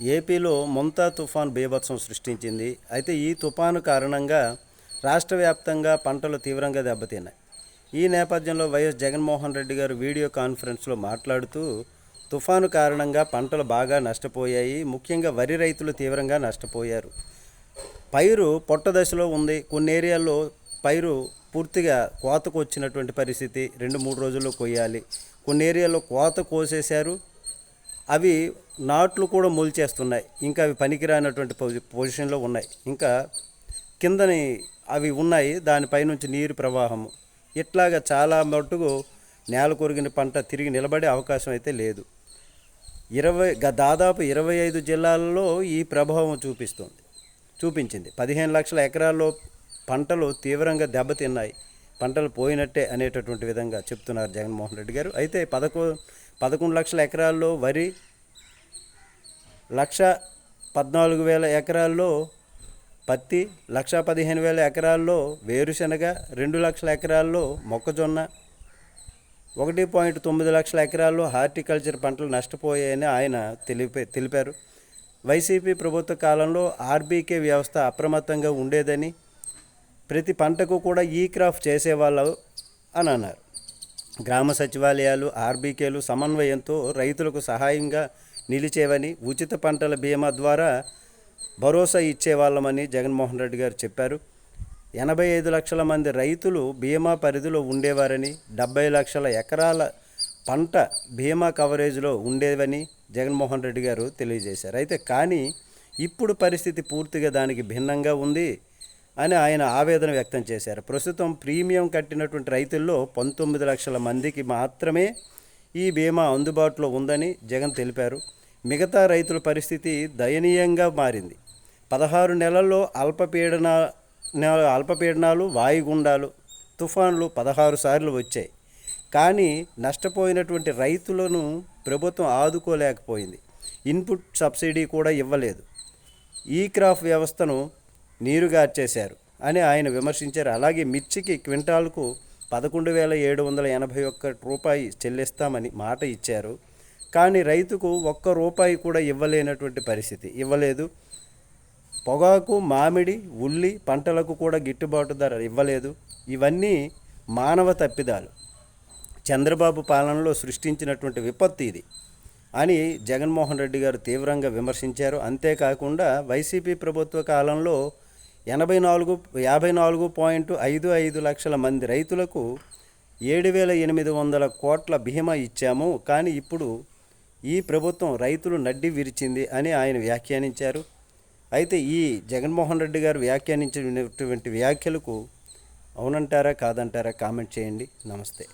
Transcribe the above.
ఏపీలో ముంతా తుఫాన్ బీభత్సం సృష్టించింది. అయితే ఈ తుఫాను కారణంగా రాష్ట్ర వ్యాప్తంగా పంటలు తీవ్రంగా దెబ్బతిన్నాయి. ఈ నేపథ్యంలో వైఎస్ జగన్మోహన్ రెడ్డి గారు వీడియో కాన్ఫరెన్స్లో మాట్లాడుతూ తుఫాను కారణంగా పంటలు బాగా నష్టపోయాయి. ముఖ్యంగా వరి రైతులు తీవ్రంగా నష్టపోయారు. పైరు పొట్ట దశలో ఉంది. కొన్ని ఏరియాల్లో పైరు పూర్తిగా కోతకు వచ్చినటువంటి పరిస్థితి రెండు మూడు రోజుల్లో కొయ్యాలి. కొన్ని ఏరియాలో కోత కోసేశారు. అవి నాట్లు కూడా మొలిచేస్తున్నాయి. ఇంకా అవి పనికిరానటువంటి పొజి పొజిషన్లో ఉన్నాయి. ఇంకా కిందని అవి ఉన్నాయి. దానిపైనుంచి నీరు ప్రవాహము. ఇట్లాగా చాలా మట్టుకు నేల కొరిగిన పంట తిరిగి నిలబడే అవకాశం అయితే లేదు. ఇరవై గ- దాదాపు ఇరవై ఐదు జిల్లాల్లో ఈ ప్రభావం చూపిస్తుంది. చూపించింది. పదిహేను లక్షల ఎకరాల్లో పంటలు తీవ్రంగా దెబ్బతిన్నాయి. పంటలు పోయినట్టే అనేటటువంటి విధంగా చెప్తున్నారు జగన్మోహన్ రెడ్డి గారు. అయితే పదకొ పదకొండు లక్షల ఎకరాల్లో వరి లక్ష పద్నాలుగు వేల ఎకరాల్లో పత్తి లక్ష పదిహేను వేల ఎకరాల్లో వేరుశనగ రెండు లక్షల ఎకరాల్లో మొక్కజొన్న ఒకటి పాయింట్ తొమ్మిది లక్షల ఎకరాల్లో హార్టికల్చర్ పంటలు నష్టపోయాయని ఆయన తెలిపే తెలిపారు. వైసీపీ ప్రభుత్వ కాలంలో ఆర్బీకే వ్యవస్థ అప్రమత్తంగా ఉండేదని ప్రతి పంటకు కూడా ఈ క్రాప్ చేసేవాళ్ళు అని అన్నారు. గ్రామ సచివాలయాలు ఆర్బీకేలు సమన్వయంతో రైతులకు సహాయంగా నిలిచేవని ఉచిత పంటల బీమా ద్వారా భరోసా ఇచ్చేవాళ్ళమని జగన్మోహన్ రెడ్డి గారు చెప్పారు. ఎనభై ఐదు లక్షల మంది రైతులు బీమా పరిధిలో ఉండేవారని డెబ్బై లక్షల ఎకరాల పంట బీమా కవరేజ్లో ఉండేవని జగన్మోహన్ రెడ్డి గారు తెలియజేశారు. అయితే కానీ ఇప్పుడు పరిస్థితి పూర్తిగా దానికి భిన్నంగా ఉంది. అని ఆయన ఆవేదన వ్యక్తం చేశారు. ప్రస్తుతం ప్రీమియం కట్టినటువంటి రైతుల్లో పంతొమ్మిది లక్షల మందికి మాత్రమే ఈ బీమా అందుబాటులో ఉందని జగన్ తెలిపారు. మిగతా రైతుల పరిస్థితి దయనీయంగా మారింది. పదహారు నెలల్లో అల్పపీడన అల్పపీడనాలు వాయుగుండాలు తుఫాన్లు పదహారు సార్లు వచ్చాయి. కానీ నష్టపోయినటువంటి రైతులను ప్రభుత్వం ఆదుకోలేకపోయింది. ఇన్పుట్ సబ్సిడీ కూడా ఇవ్వలేదు. ఈ క్రాప్ వ్యవస్థను నీరుగార్చేశారు అని ఆయన విమర్శించారు. అలాగే మిర్చికి క్వింటాల్కు పదకొండు వేల ఏడు వందల ఎనభై ఒక్క రూపాయి చెల్లిస్తామని మాట ఇచ్చారు. కానీ రైతుకు ఒక్క రూపాయి కూడా ఇవ్వలేనటువంటి పరిస్థితి. ఇవ్వలేదు. పొగాకు మామిడి ఉల్లి పంటలకు కూడా గిట్టుబాటు ధర ఇవ్వలేదు. ఇవన్నీ మానవ తప్పిదాలు. చంద్రబాబు పాలనలో సృష్టించినటువంటి విపత్తు ఇది అని జగన్మోహన్ రెడ్డి గారు తీవ్రంగా విమర్శించారు. అంతేకాకుండా వైసీపీ ప్రభుత్వ కాలంలో ఎనభై నాలుగు యాభై నాలుగు పాయింట్ ఐదు ఐదు లక్షల మంది రైతులకు ఏడు వేల ఎనిమిది వందల కోట్ల బీమా ఇచ్చాము. కానీ ఇప్పుడు ఈ ప్రభుత్వం రైతులు నడ్డి విరిచింది అని ఆయన వ్యాఖ్యానించారు. అయితే ఈ జగన్మోహన్ రెడ్డి గారు వ్యాఖ్యానించినటువంటి వ్యాఖ్యలకు అవునంటారా కాదంటారా కామెంట్ చేయండి. నమస్తే.